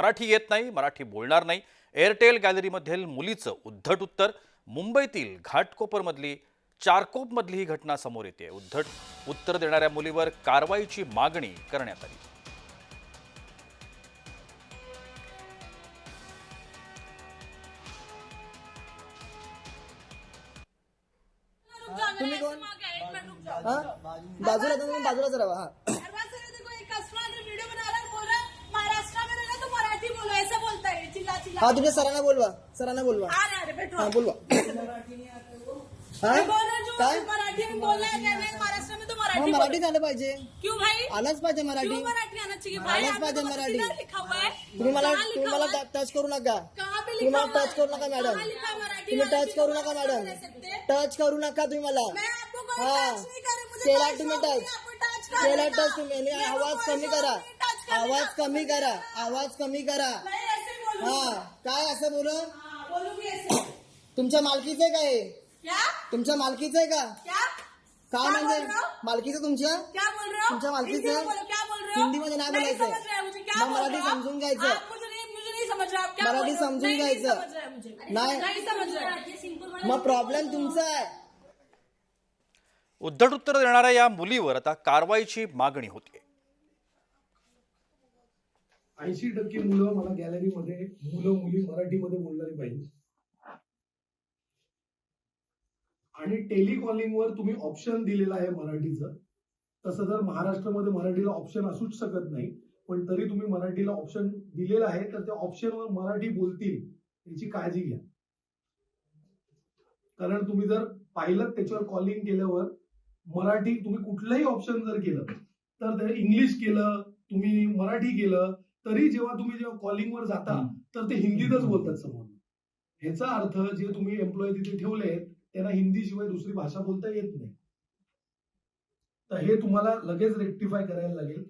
मराठी येत नाही मराठी बोलणार नाही. एअरटेल गॅलरीमधील मुलीचं उद्धट उत्तर. मुंबईतील घाटकोपरमधली चारकोपमधली ही घटना समोर येते. उद्धट उत्तर देणाऱ्या मुलीवर कारवाईची मागणी करण्यात आली. हा? बाजूला बाजूलाच राहा हा वीडियो बना रहा है बोल रहा है महाराष्ट्र में रहना तो मराठी बोलो ऐसा बोलता है तुमच्या सरांना बोलवा सरांना बोलवा. है बोलवा. हा? काय? मराठी में बोलना कहना महाराष्ट्र में तो मराठी मग बोलो। मराठीत आलं पाहिजे. क्यों भाई? आलंच पाहिजे क्यों मराठी. मराठी आना चाहिए भाई? आलंच पाहिजे मराठी. किधर लिखा हुआ है तुम्ही मला कहाँ तुम्ही लिखा मला है? टच करू नका. कहाँ पे तुम्ही लिखा मला हुआ टच करू नका है? मॅडम कहाँ लिखा मराठी तुम्ही वाला टच करू नका किसी को मॅडम नहीं सकते? टच करू नका तुम्ही मला. मैं आपको कोई हाँ। टच नहीं कर. रही मुझे केला तुम्ही टच आपको टच कर केला। टच तुम्ही. आणि मेरे को आवाज कोई कमी करा. नहीं, टच कर आवाज। कमी करा. आवाज कमी करा. मैं हा काय असं बोलू हाँ, तुमच्या मालकीचं आहे का हे क्या तुमच्या मालकीचं आहे का क्या म्हणजे बोल रहे हो? मालकीचं तुमच्या क्या बोल रहे हो तुमच्या मालकीचं? हिंदी में बोलो, क्या बोल रहे हो हिंदीमध्ये नाही बोलायचं. समझ रहे हैं मुझे क्या मग बोल मराठी रहे हो? समजून घ्यायचं. आप मुझे नहीं मुझे नहीं समझ रहे आप क्या मराठी बोल रहे हो? समजून घ्यायचं. समझ रहे हैं मुझे नाही. नहीं समझ रहे मग प्रॉब्लेम तुमचा आहे उद्धट उत्तर देणाऱ्या या मुलीवर आता कारवाईची मागणी होती ऐंशी टक्के मुलं मला गॅलरीमध्ये मुलं मुली मराठीमध्ये बोलणारी पाहिजे. आणि टेलिकॉलिंगवर तुम्ही ऑप्शन दिलेलं आहे मराठीचं. तसं जर महाराष्ट्रामध्ये मराठीला ऑप्शन असूच शकत नाही पण तरी तुम्ही मराठीला ऑप्शन दिलेलं आहे तर त्या ऑप्शनवर मराठी बोलतील याची काळजी घ्या. कारण तुम्ही जर पाहिलं त्याच्यावर कॉलिंग केल्यावर मराठी तुम्ही कुठलंही ऑप्शन जर केलं तर ते इंग्लिश केलं तुम्ही मराठी केलं तरी जेव्हा तुम्ही जेव्हा कॉलिंगवर जाता तर ते हिंदीतच बोलतात समोर. ह्याचा अर्थ जे तुम्ही एम्प्लॉय तिथे ठेवले आहेत त्यांना हिंदी शिवाय दुसरी भाषा बोलता येत नाही. तर हे तुम्हाला लगेच रेक्टिफाय करायला लागेल.